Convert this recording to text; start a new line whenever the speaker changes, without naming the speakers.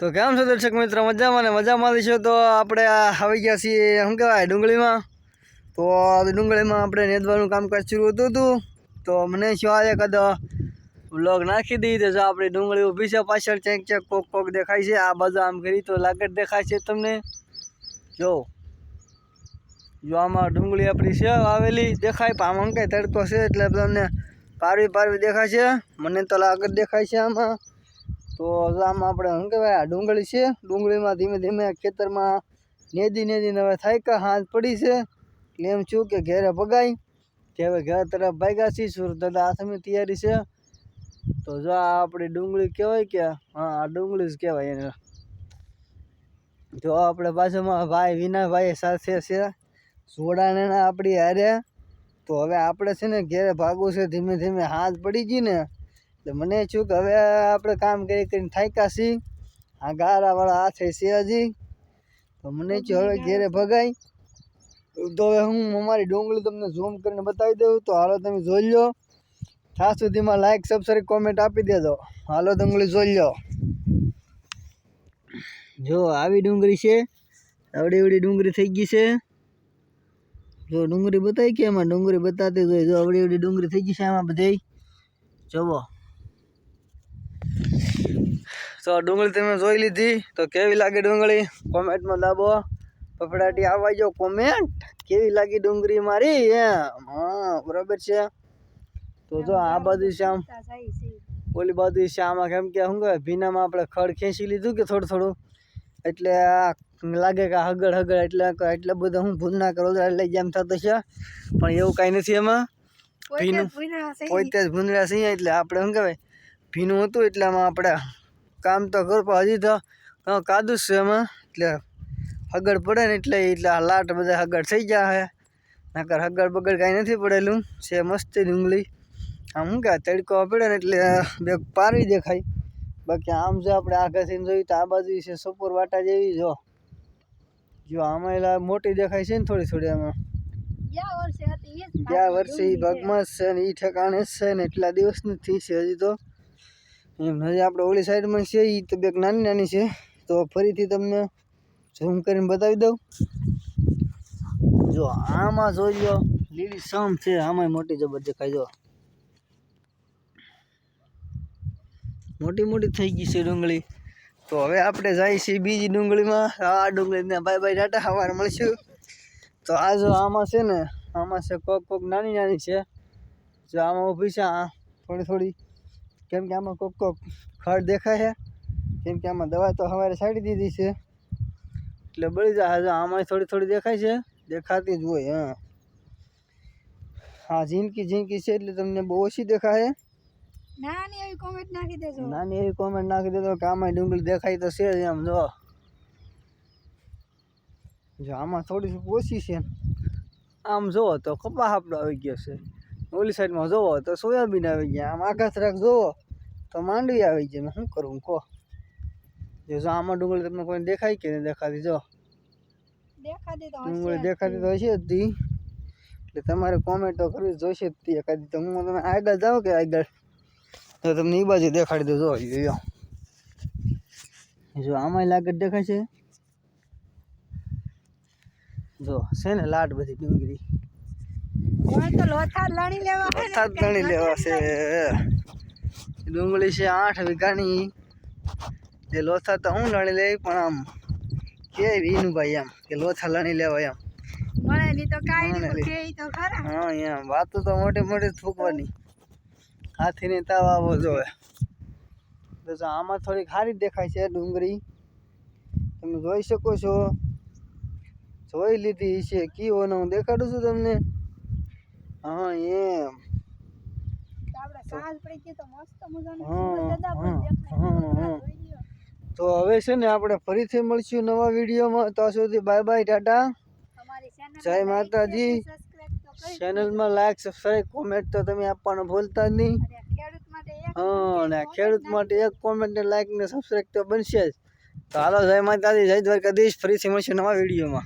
તો કેમ છો દર્શક મિત્રો? મજામાં ને મજામાં છો? તો આપણે આવી ગયા છીએ, શું કહેવાય, ડુંગળીમાં. તો ડુંગળીમાં આપણે નેદવાનું કામકાજ શરૂ હતું હતું તો મને શું આવે કદો બ્લોગ નાખી દઈ તો આપણી ડુંગળી ઊભી છે પાછળ, ચેક ચેક, કોક કોક દેખાય છે. આ બાજુ આમ કરી તો લાગત દેખાય છે તમને. જો. જો આમાં ડુંગળી આપણી છે, આવેલી. દેખાય, પણ આમ કંઈ તડકો છે એટલે તમને પારવી પારવી દેખાય છે. મને તો લાગત દેખાય છે આમાં. તો આમાં આપણે શું કહેવાય, આ ડુંગળી છે. ડુંગળીમાં ધીમે ધીમે ખેતરમાં નેદી નેદીને હવે થાય કે હાથ પડી છે. એમ છું કે ઘેરે ભગાઈ. કે હવે ઘર તરફ ભાગ્યા છીએ. સુરત દાદા હાથની તૈયારી છે. તો જો આ આપણી ડુંગળી કહેવાય કે, હા, આ ડુંગળી જ કહેવાય એને. જો આપણે બાજુમાં ભાઈ વિનાભાઈ સાથે છે. જોડાને આપણી હારે. તો હવે આપણે છે ને ઘેરે ભાગવું છે. ધીમે ધીમે હાથ પડી ગઈ ને એટલે મને છું કે હવે આપણે કામ કરી કરીને થાક્યા છીએ. આ ગારાવાળા હાથે છે હજી. તો મને છું હવે ઘેરે ભગાય. તો હવે હું અમારી ડુંગળી તમને ઝૂમ કરીને બતાવી દઉં. તો હાલો તમે જોઈ લો. ત્યાં સુધીમાં લાઈક સબસ્ક્રાઈબ કોમેન્ટ આપી દેજો. હાલો ડુંગળી જોઈ લો. જો આવી ડુંગળી છે. આવડી એવડી ડુંગળી થઈ ગઈ છે. જો ડુંગળી બતાવી કે એમાં? ડુંગળી બતાતી જોઈએ જો આવડી એવડી ડુંગળી થઈ ગઈ છે એમાં બધી જુઓ તો ડુંગળી તમે જોઈ લીધી. તો કેવી લાગી ડુંગળી? કોમેન્ટમાં દાબો ફફડાટી આવવા જો કોમેન્ટ. કેવી લાગી ડુંગળી મારી? એમ. હા બરાબર છે. તો જો આ બાજુ છે આમ. ઓલી બાજુ છે આમાં. કેમ કે શું કહેવાય ભીનામાં આપણે ખડ ખેંચી લીધું કે થોડું થોડું? એટલે લાગે કે હગડ હગડ એટલે એટલે બધું હું ભૂલ ના કરો એટલે જેમ થતો છે. પણ એવું કાંઈ નથી એમાં. ભીનું પોતે જ ભૂંદડા છીએ એટલે આપણે શું કહેવાય ભીનું હતું એટલે આમાં આપણે કામ તો કરું પણ હજી તો કાદું છે એમાં. એટલે હગડ પડે ને એટલે એટલે આ લાટ બધા હગડ થઈ ગયા હે. નકર હગડ બગડ કાંઈ નથી પડેલું. છે મસ્તી ડુંગળી આમ શું કહેવાય તડકો પડે ને એટલે બે પારવી દેખાય. બાકી આમ જો આપણે આગળથી જોઈએ તો આ બાજુ છે સપોર વાટા જેવી જો. જો આમાં મોટી દેખાય છે ને થોડી થોડી આમાં. ગયા વર્ષે એ ભાગમાં છે ને એ ઠેકાણે છે ને એટલા દિવસ નથી છે હજી તો. એમ હજી આપણે ઓલી સાઈડમાં છે એ તો બેક નાની નાની છે. તો ફરીથી તમને ઝૂમ કરીને બતાવી દઉં. જો, આમાં જોઈ લો, લીલી સમ છે આમાં મોટી જબર દેખાય મોટી મોટી થઈ ગઈ છે ડુંગળી. તો હવે આપણે જઈએ છીએ બીજી ડુંગળીમાં. આ ડુંગળીને બાય બાય ટાટા સવારે મળશું. તો આ જો આમાં છે ને, આમાં છે કોક કોક નાની નાની છે. જો આમાં ઊભી છે, આ થોડી થોડી. કેમ કે આમાં કોક કોક ખડ દેખાય છે. કેમ કે આમાં દવા તો સવારે છાંટી દીધી છે. એટલે બળી જાય જો આમાં થોડી થોડી દેખાય છે. દેખાતી જ હોય હા. હા ઝીંકી ઝીંકી છે એટલે તમને બહુ ઓછી દેખાય
નાની એવી કોમેન્ટ નાખી દેજો.
નાની એવી કોમેન્ટ નાખી દેતો કે આમાં ડુંગળી દેખાય તો છે જ એમ જો. જો આમાં થોડી ઓછી છે. આમ જોવો તો કપાસ આપણો આવી ગયો છે. ઓલી સાઈડમાં જોવો તો સોયાબીન આવી ગયા. આમ આકાશ રાખ જોવો તો માંડવી આવી જાય શું કરું? કહો. જો જો આમાં ડુંગળી તમને કોઈ દેખાય કે નહીં? દેખાતી જો. ડુંગળી દેખાતી તો હશે જ એટલે તમારે કોમેન્ટો કરવી જોઈશે જ તી એકાદી. તો હું તમે આગળ જાઓ કે આગળ? તો તમને એ બાજુ દેખાડી દઉં. જો જો જો. આમાંય લાગત દેખાય છે. જો છે ને લાટ બધી ડુંગળી.
કોઈ લોથા લણી લેવા ને
છે. ડુંગળી છે આઠ વીઘાની. જે લોથા તો હું લણી લેવી પણ આમ કે વીનું ભાઈ એમ કે લોથા લણી લેવા એમ.
ની
હા એમ. વાતો તો મોટી મોટી થૂકવાની હાથી હાથીને તાવ આવો જોવે. આમાં થોડીક સારી જ દેખાય છે ડુંગળી. તમે જોઈ શકો છો. જોઈ લીધી છે. કીઓ ને હું દેખાડું છું તમને. હા એમ.
તો તો.
તો હવે છે ને આપણે ફરીથી મળશું નવા વિડીયોમાં. ત્યાં સુધી બાય બાય ટાટા. જય માતાજી.
તો
ચેનલમાં લાઈક સબસ્ક્રાઈબ કોમેન્ટ તો તમે આપવાનું ભૂલતા જ નહીં.
અને ખેડૂત માટે એક
હા અને ખેડૂત માટે એક કોમેન્ટ ને લાઈક ને સબસ્ક્રાઈબ તો બનશે જ. તો હાલો જય માતાજી જય દ્વારકાધીશ. ફરીથી મળશે નવા વિડીયોમાં.